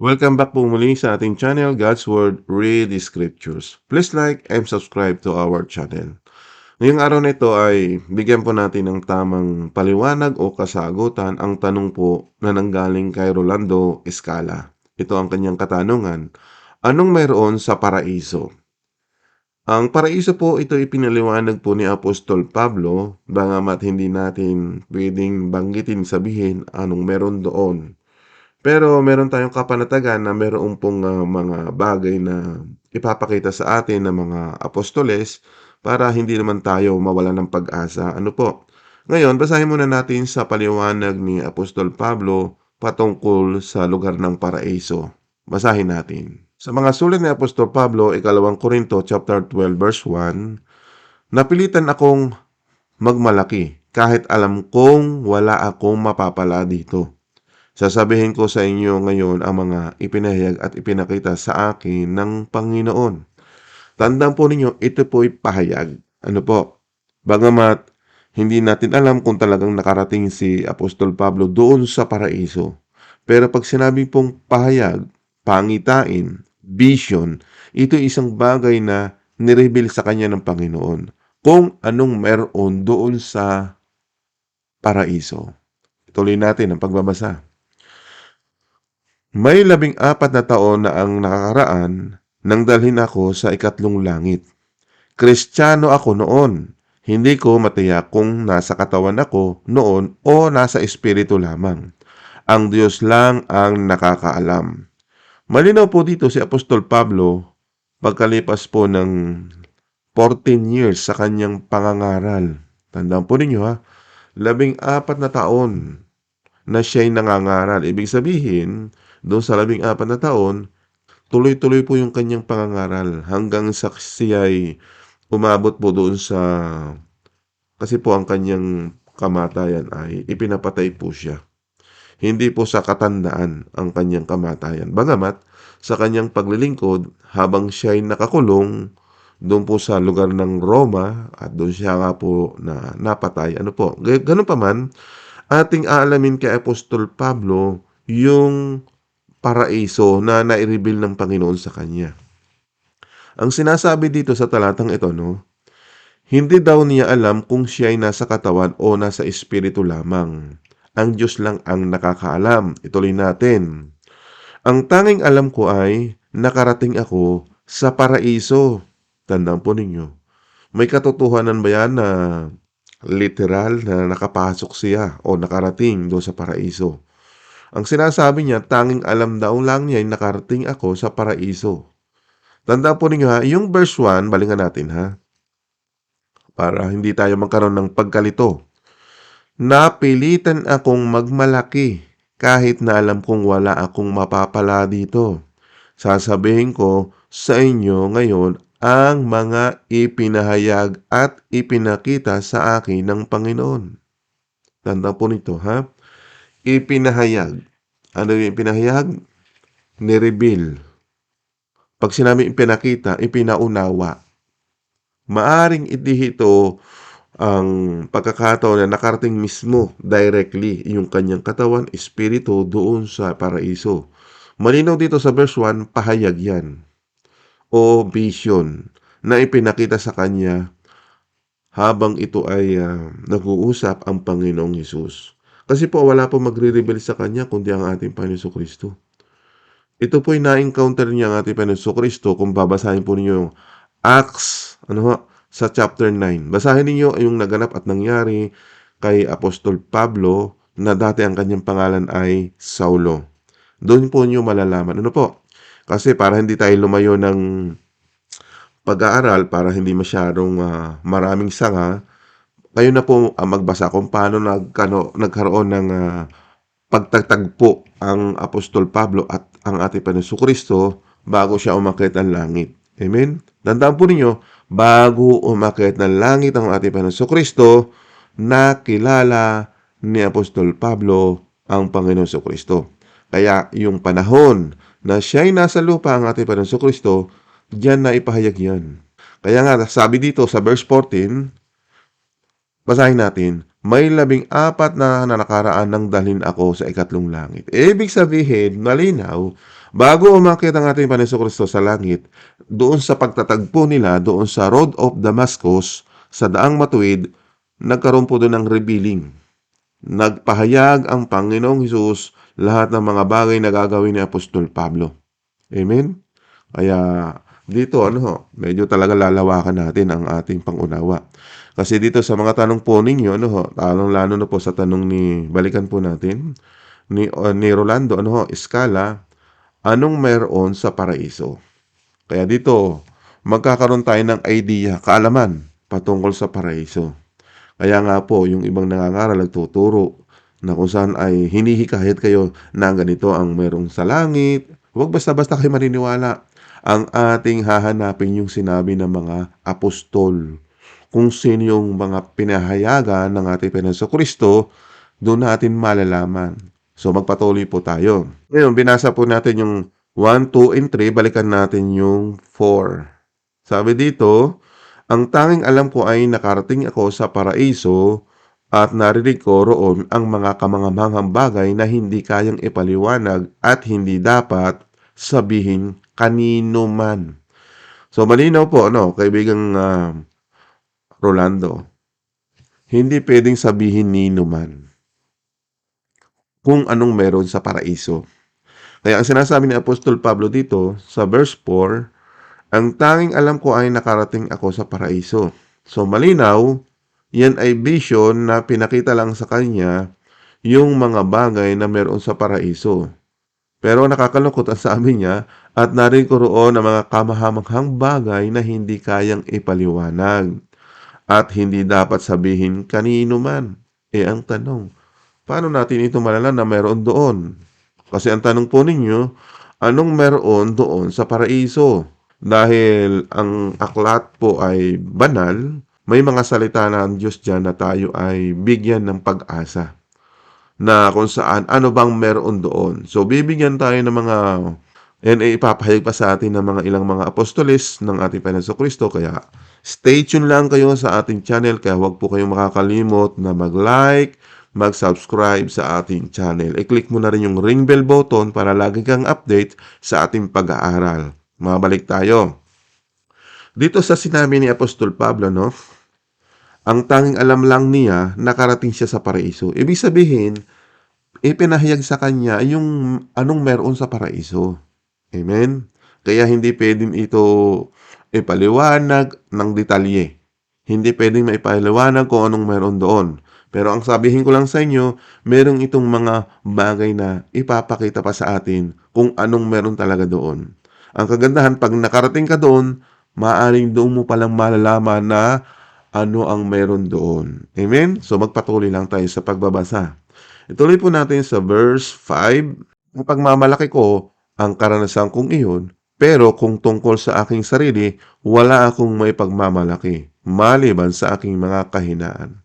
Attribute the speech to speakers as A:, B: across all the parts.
A: Welcome back po muli sa ating channel, God's Word, Read the Scriptures. Please like and subscribe to our channel. Ngayong araw na ito ay bigyan po natin ng tamang paliwanag o kasagutan ang tanong po na nanggaling kay Rolando Escala. Ito ang kanyang katanungan. Anong mayroon sa paraiso? Ang paraiso po ito ipinaliwanag po ni Apostol Pablo, bangamat hindi natin pwedeng banggitin sabihin anong meron doon. Pero meron tayong kapanatagan na meron pong ah, mga bagay na ipapakita sa atin ng mga apostoles para hindi naman tayo mawala ng pag-asa. Ano po? Ngayon, basahin muna natin sa paliwanag ni Apostol Pablo patungkol sa lugar ng paraiso. Basahin natin. Sa mga sulat ni Apostol Pablo, ikalawang Korinto chapter 12 verse 1, Napilitan akong magmalaki kahit alam kong wala akong mapapala dito. Sasabihin ko sa inyo ngayon ang mga ipinahayag at ipinakita sa akin ng Panginoon. Tandaan po ninyo, ito po'y pahayag. Ano po? Bagamat hindi natin alam kung talagang nakarating si Apostol Pablo doon sa paraiso. Pero pag sinabi pong pahayag, pangitain, vision, ito isang bagay na nireveal sa kanya ng Panginoon. Kung anong meron doon sa paraiso. Tuloy natin ang pagbabasa. May labing apat na taon na ang nakakaraan nang dalhin ako sa ikatlong langit. Kristiyano ako noon. Hindi ko matiyak kung nasa katawan ako noon o nasa espiritu lamang. Ang Diyos lang ang nakakaalam. Malinaw po dito si Apostol Pablo pagkalipas po ng 14 years sa kanyang pangangaral. Tandaan po ninyo ha, labing apat na taon na siya'y nangangaral. Ibig sabihin, doon sa labing apat na taon, tuloy-tuloy po yung kanyang pangangaral hanggang sa siya'y umabot po doon sa kasi po ang kanyang kamatayan ay ipinapatay po siya. Hindi po sa katandaan ang kanyang kamatayan. Bagamat sa kanyang paglilingkod habang siya'y nakakulong doon po sa lugar ng Roma at doon siya nga po na napatay. Ano po? Ganun pa man, ating aalamin kay Apostol Pablo yung paraiso na nai-reveal ng Panginoon sa kanya. Ang sinasabi dito sa talatang ito, no, hindi daw niya alam kung siya ay nasa katawan o nasa espiritu lamang. Ang Diyos lang ang nakakaalam. Ituloy natin. Ang tanging alam ko ay nakarating ako sa paraiso. Tandaan po ninyo. May katotohanan ba yan na literal na nakapasok siya o nakarating doon sa paraiso? Ang sinasabi niya, tanging alam daw lang niya ay nakarating ako sa paraiso. Tandaan po ninyo ha, yung verse 1, balingan natin ha. Para hindi tayo magkaroon ng pagkalito. Napilitan akong magmalaki kahit na alam kong wala akong mapapala dito. Sasabihin ko sa inyo ngayon ang mga ipinahayag at ipinakita sa akin ng Panginoon. Tanda po nito, ha? Ipinahayag. Ano yung ipinahayag? Nireveal. Pag sinabi ipinakita, ipinaunawa. Maaring hindi ito ang pagkakataon na nakarating mismo directly yung kanyang katawan, espiritu doon sa paraiso. Malinaw dito sa verse 1, pahayag yan o vision na ipinakita sa kanya habang ito ay ah, nag-uusap ang Panginoong Hesus. Kasi po wala po magre-reveal sa kanya kundi ang ating Panginoon Kristo. Ito po ay na-encounter niya ang ating Panginoon Kristo kung babasahin po ninyo yung Acts ano ho, sa chapter 9. Basahin ninyo yung naganap at nangyari kay Apostol Pablo na dati ang kanyang pangalan ay Saulo. Doon po niyo malalaman. Ano po? Kasi para hindi tayo lumayo ng pag-aaral, para hindi masyadong ah, maraming sanga, kayo na po ang magbasa kung paano nagkano, nagkaroon ng ah, pagtagtagpo ang Apostol Pablo at ang ating Panginoon Kristo bago siya umakyat ng langit. Amen? Tandaan po ninyo, bago umakyat ng langit ang ating Panginoon Kristo, nakilala ni Apostol Pablo ang Panginoon Kristo. Kaya yung panahon na siya'y nasa lupa ang ating Panginoon Kristo, diyan na ipahayag yan. Kaya nga, sabi dito sa verse 14, basahin natin, may labing apat na nanakaraan nang dalhin ako sa ikatlong langit. Ibig sabihin, malinaw, Bago umakyat ang ating Panginoon Kristo sa langit, doon sa pagtatagpo nila, doon sa Road of Damascus, sa daang matuwid, nagkaroon po doon ng revealing. Nagpahayag ang Panginoong Hesus lahat ng mga bagay na gagawin ni Apostol Pablo. Amen? Kaya dito, ano medyo talaga lalawakan natin ang ating pangunawa. Kasi dito sa mga tanong po ninyo, ano ho, talong-lalo na po sa tanong ni, balikan po natin, ni, uh, ni Rolando, ano ho, Escala, anong mayroon sa paraiso? Kaya dito, magkakaroon tayo ng idea, kaalaman, patungkol sa paraiso. Kaya nga po, yung ibang nangangaral nagtuturo na kung saan ay hinihikayat kayo na ganito ang mayroong sa langit. Huwag basta-basta kayo maniniwala. Ang ating hahanapin yung sinabi ng mga apostol. Kung sino yung mga pinahayagan ng ating Panginoon Kristo, doon natin malalaman. So magpatuloy po tayo. Ngayon, binasa po natin yung 1, 2, and 3. Balikan natin yung 4. Sabi dito, ang tanging alam ko ay nakarating ako sa paraiso at narinig ko roon ang mga kamangamanghang bagay na hindi kayang ipaliwanag at hindi dapat sabihin kanino man. So malinaw po, no, kaibigang uh, Rolando, hindi pwedeng sabihin nino man kung anong meron sa paraiso. Kaya ang sinasabi ni Apostol Pablo dito sa verse 4, ang tanging alam ko ay nakarating ako sa paraiso. So malinaw, yan ay vision na pinakita lang sa kanya yung mga bagay na meron sa paraiso. Pero nakakalungkot ang sabi niya at narin ko roon ang mga kamahamaghang bagay na hindi kayang ipaliwanag at hindi dapat sabihin kanino man. Eh ang tanong, paano natin ito malalaman na meron doon? Kasi ang tanong po ninyo, anong meron doon sa paraiso? Dahil ang aklat po ay banal, may mga salita ang Diyos dyan na tayo ay bigyan ng pag-asa na kung saan ano bang meron doon. So bibigyan tayo ng mga ay ipapahayag pa sa atin ng mga ilang mga apostoles ng ating Panginoon Kristo. Kaya stay tuned lang kayo sa ating channel. Kaya huwag po kayong makakalimot na mag-like, mag-subscribe sa ating channel. I-click mo na rin yung ring bell button para lagi kang update sa ating pag-aaral. Mabalik tayo. Dito sa sinabi ni Apostol Pablo, no? Ang tanging alam lang niya, nakarating siya sa paraiso. Ibig sabihin, ipinahayag sa kanya yung anong meron sa paraiso. Amen? Kaya hindi pwedeng ito ipaliwanag ng detalye. Hindi pwedeng maipaliwanag kung anong meron doon. Pero ang sabihin ko lang sa inyo, merong itong mga bagay na ipapakita pa sa atin kung anong meron talaga doon. Ang kagandahan, pag nakarating ka doon, maaaring doon mo palang malalaman na ano ang meron doon. Amen? So magpatuloy lang tayo sa pagbabasa. Ituloy po natin sa verse 5. Ang pagmamalaki ko ang karanasan kong iyon, pero kung tungkol sa aking sarili, wala akong may pagmamalaki, maliban sa aking mga kahinaan.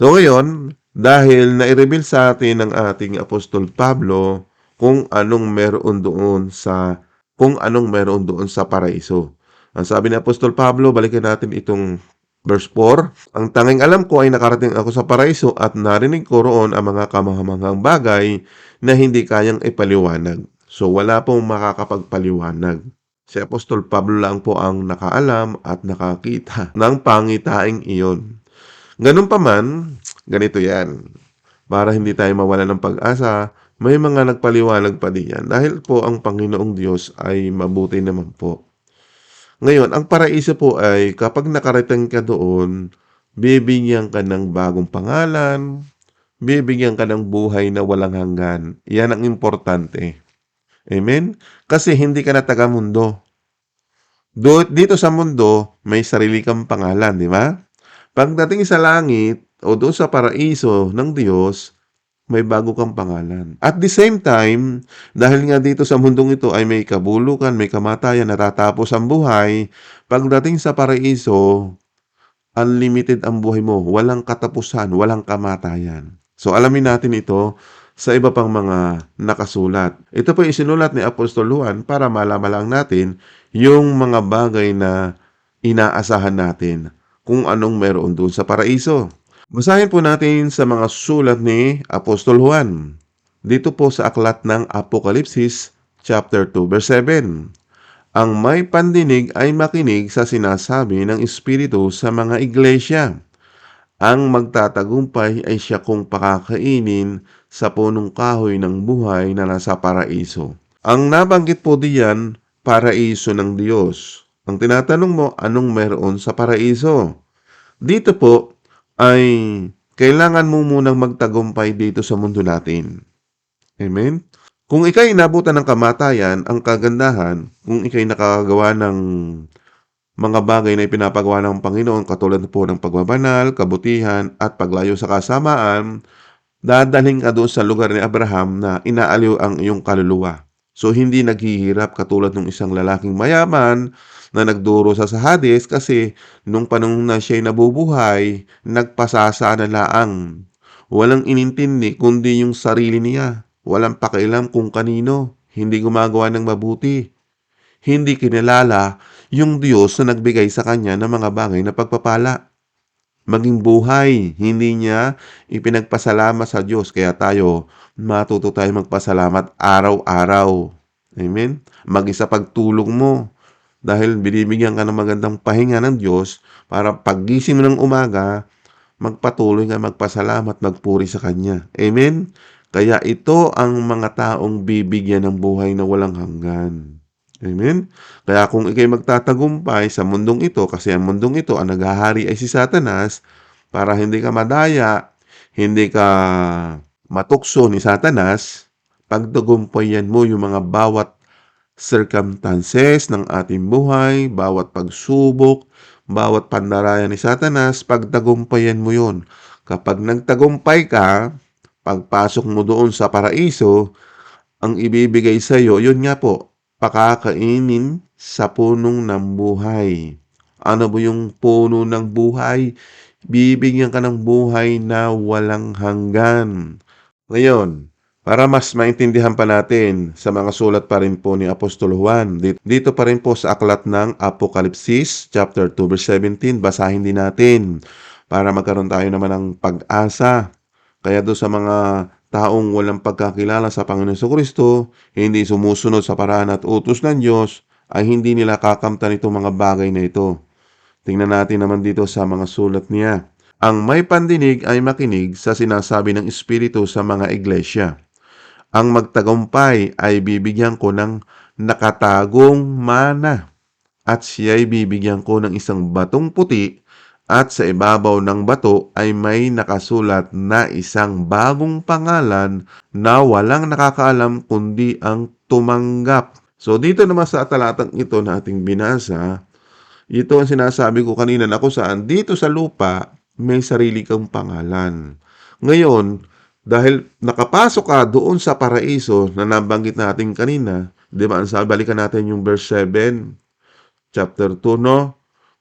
A: So ngayon, dahil nai-reveal sa atin ng ating Apostol Pablo kung anong meron doon sa kung anong meron doon sa paraiso. Ang sabi ni Apostol Pablo, balikan natin itong verse 4. Ang tanging alam ko ay nakarating ako sa paraiso at narinig ko roon ang mga kamahamanghang bagay na hindi kayang ipaliwanag. So wala pong makakapagpaliwanag. Si Apostol Pablo lang po ang nakaalam at nakakita ng pangitaing iyon. Ganun pa man, ganito yan. Para hindi tayo mawala ng pag-asa, may mga nagpaliwanag pa din yan. Dahil po ang Panginoong Diyos ay mabuti naman po. Ngayon, ang paraiso po ay kapag nakarating ka doon, bibigyan ka ng bagong pangalan, bibigyan ka ng buhay na walang hanggan. Yan ang importante. Amen? Kasi hindi ka na taga-mundo. Do, dito sa mundo, may sarili kang pangalan, di ba? Pagdating sa langit o doon sa paraiso ng Diyos, may bago kang pangalan. At the same time, dahil nga dito sa mundong ito ay may kabulukan, may kamatayan, natatapos ang buhay, pagdating sa paraiso, unlimited ang buhay mo, walang katapusan, walang kamatayan. So alamin natin ito sa iba pang mga nakasulat. Ito po isinulat ni Apostol Juan para malaman lang natin yung mga bagay na inaasahan natin kung anong meron doon sa paraiso. Basahin po natin sa mga sulat ni Apostol Juan. Dito po sa aklat ng Apokalipsis chapter 2 verse 7. Ang may pandinig ay makinig sa sinasabi ng Espiritu sa mga iglesia. Ang magtatagumpay ay siya kung pakakainin sa punong kahoy ng buhay na nasa paraiso. Ang nabanggit po diyan, paraiso ng Diyos. Ang tinatanong mo, anong meron sa paraiso? Dito po ay kailangan mo munang magtagumpay dito sa mundo natin. Amen? Kung ikay inabutan ng kamatayan, ang kagandahan, kung ikay nakagawa ng mga bagay na ipinapagawa ng Panginoon, katulad po ng pagbabanal, kabutihan, at paglayo sa kasamaan, dadalhin ka doon sa lugar ni Abraham na inaaliw ang iyong kaluluwa. So, hindi naghihirap katulad ng isang lalaking mayaman na nagduro sa Hades kasi nung panahon na siya'y nabubuhay, nagpasasa na laang. Walang inintindi kundi yung sarili niya. Walang pakialam kung kanino. Hindi gumagawa ng mabuti. Hindi kinilala yung Diyos na nagbigay sa kanya ng mga bagay na pagpapala. Maging buhay, hindi niya ipinagpasalamat sa Diyos. Kaya tayo, matuto tayo magpasalamat araw-araw. Amen? Mag-isa pagtulog mo. Dahil binibigyan ka ng magandang pahinga ng Diyos para paggising mo ng umaga, magpatuloy ka magpasalamat, magpuri sa Kanya. Amen? Kaya ito ang mga taong bibigyan ng buhay na walang hanggan. Amen? Kaya kung ikay magtatagumpay sa mundong ito, kasi ang mundong ito, ang naghahari ay si Satanas, para hindi ka madaya, hindi ka matukso ni Satanas, pagtagumpayan mo yung mga bawat circumstances ng ating buhay, bawat pagsubok, bawat pandarayan ni Satanas, pagtagumpayan mo yun. Kapag nagtagumpay ka, pagpasok mo doon sa paraiso, ang ibibigay sa iyo, yun nga po, pakakainin sa punong ng buhay. Ano ba yung puno ng buhay? Bibigyan ka ng buhay na walang hanggan. Ngayon, para mas maintindihan pa natin sa mga sulat pa rin po ni Apostol Juan, dito, pa rin po sa aklat ng Apokalipsis, chapter 2, verse 17, basahin din natin para magkaroon tayo naman ng pag-asa. Kaya do sa mga taong walang pagkakilala sa Panginoon Kristo, hindi sumusunod sa paraan at utos ng Diyos, ay hindi nila kakamtan itong mga bagay na ito. Tingnan natin naman dito sa mga sulat niya. Ang may pandinig ay makinig sa sinasabi ng Espiritu sa mga iglesia. Ang magtagumpay ay bibigyan ko ng nakatagong mana at siya'y bibigyan ko ng isang batong puti at sa ibabaw ng bato ay may nakasulat na isang bagong pangalan na walang nakakaalam kundi ang tumanggap. So dito naman sa talatang ito na ating binasa, ito ang sinasabi ko kanina na kung saan dito sa lupa may sarili kang pangalan. Ngayon, dahil nakapasok ka doon sa paraiso na nabanggit natin kanina, di ba? Ang sabi, balikan natin yung verse 7, chapter 2, no?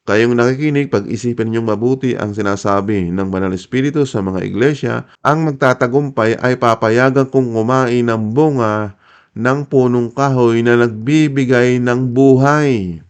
A: Kayong nakikinig, pag-isipin ninyong mabuti ang sinasabi ng Banal Espiritu sa mga iglesia, ang magtatagumpay ay papayagan kong kumain ng bunga ng punong kahoy na nagbibigay ng buhay.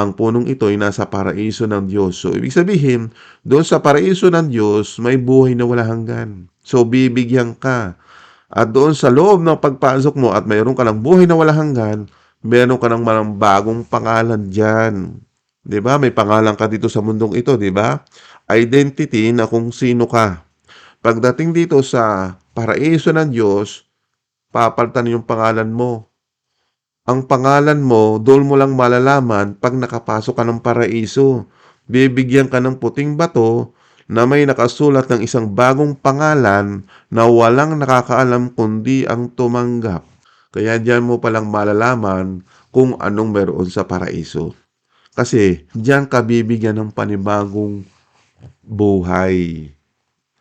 A: Ang punong ito ay nasa paraiso ng Diyos. So, ibig sabihin, doon sa paraiso ng Diyos, may buhay na wala hanggan. So, bibigyan ka. At doon sa loob ng pagpasok mo at mayroon ka ng buhay na wala hanggan, meron ka ng bagong pangalan dyan. 'Di ba? May pangalan ka dito sa mundong ito, 'di ba? Identity na kung sino ka. Pagdating dito sa paraiso ng Diyos, papalitan yung pangalan mo. Ang pangalan mo, doon mo lang malalaman pag nakapasok ka ng paraiso. Bibigyan ka ng puting bato na may nakasulat ng isang bagong pangalan na walang nakakaalam kundi ang tumanggap. Kaya diyan mo palang malalaman kung anong meron sa paraiso. Kasi diyan ka bibigyan ng panibagong buhay.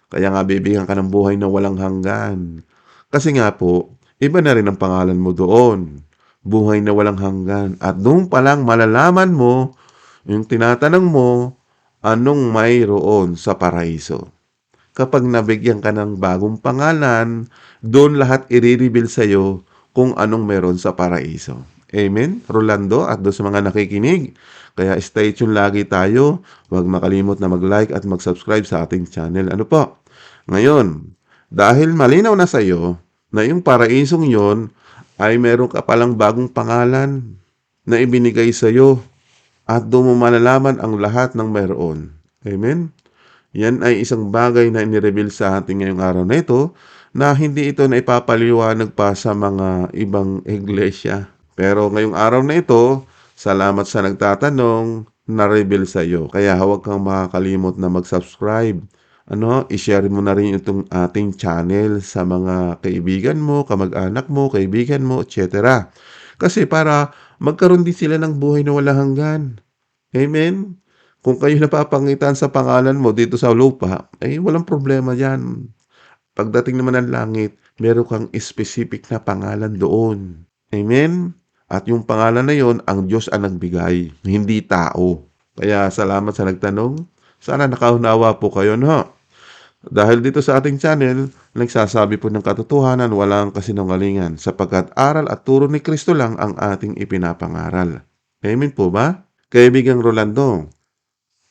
A: Kaya nga bibigyan ka ng buhay na walang hanggan. Kasi nga po, iba na rin ang pangalan mo doon. Buhay na walang hanggan. At doon pa lang malalaman mo, yung tinatanong mo, anong mayroon sa paraiso. Kapag nabigyan ka ng bagong pangalan, doon lahat i-reveal sa iyo kung anong meron sa paraiso. Amen? Rolando at doon sa mga nakikinig. Kaya stay tuned lagi tayo. Huwag makalimot na mag-like at mag-subscribe sa ating channel. Ano po? Ngayon, dahil malinaw na sa iyo na yung paraisong yon ay meron ka palang bagong pangalan na ibinigay sa iyo at doon mo malalaman ang lahat ng mayroon. Amen? Yan ay isang bagay na inireveal sa ating ngayong araw na ito na hindi ito na ipapaliwanag pa sa mga ibang iglesia. Pero ngayong araw na ito, salamat sa nagtatanong, na-reveal sa iyo. Kaya huwag kang makakalimot na mag-subscribe. Ano, i-share mo na rin itong ating channel sa mga kaibigan mo, kamag-anak mo, kaibigan mo, etc. Kasi para magkaroon din sila ng buhay na walang hanggan. Amen? Kung kayo napapangitan sa pangalan mo dito sa lupa, ay walang problema yan. Pagdating naman ng langit, meron kang specific na pangalan doon. Amen? At yung pangalan na yon, ang Diyos ang nagbigay, hindi tao. Kaya salamat sa nagtanong. Sana nakaunawa po kayo, no? Dahil dito sa ating channel, nagsasabi po ng katotohanan, walang kasinungalingan, sapagkat aral at turo ni Kristo lang ang ating ipinapangaral. Amen po ba? Kaibigang Rolando,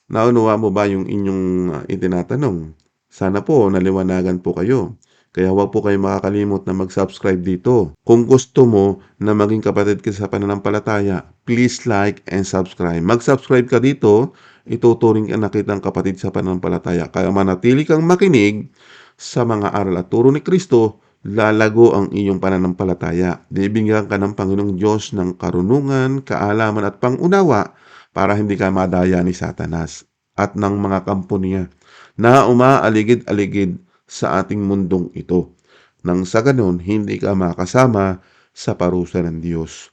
A: naunawa mo ba yung inyong uh, itinatanong? Sana po naliwanagan po kayo. Kaya huwag po kayo makakalimot na mag-subscribe dito. Kung gusto mo na maging kapatid ka sa pananampalataya, please like and subscribe. Mag-subscribe ka dito, ituturing ka na kitang kapatid sa pananampalataya. Kaya manatili kang makinig sa mga aral at turo ni Kristo, lalago ang iyong pananampalataya. Bibigyan ka ng Panginoong Diyos ng karunungan, kaalaman at pangunawa para hindi ka madaya ni Satanas at ng mga kampo niya na umaaligid-aligid sa ating mundong ito. Nang sa ganon, hindi ka makasama sa parusa ng Diyos.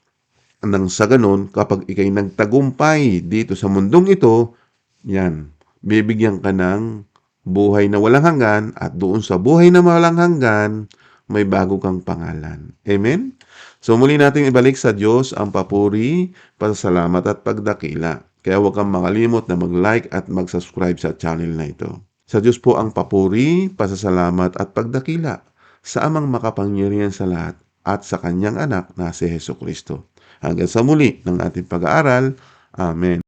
A: Nang sa ganon, kapag ikay nagtagumpay dito sa mundong ito, yan, bibigyan ka ng buhay na walang hanggan at doon sa buhay na walang hanggan, may bago kang pangalan. Amen? So muli natin ibalik sa Diyos ang papuri, pasasalamat at pagdakila. Kaya huwag kang makalimot na mag-like at mag-subscribe sa channel na ito. Sa Diyos po ang papuri, pasasalamat at pagdakila sa amang makapangyarihan sa lahat at sa kanyang anak na si Heso Kristo. Hanggang sa muli ng ating pag-aaral. Amen.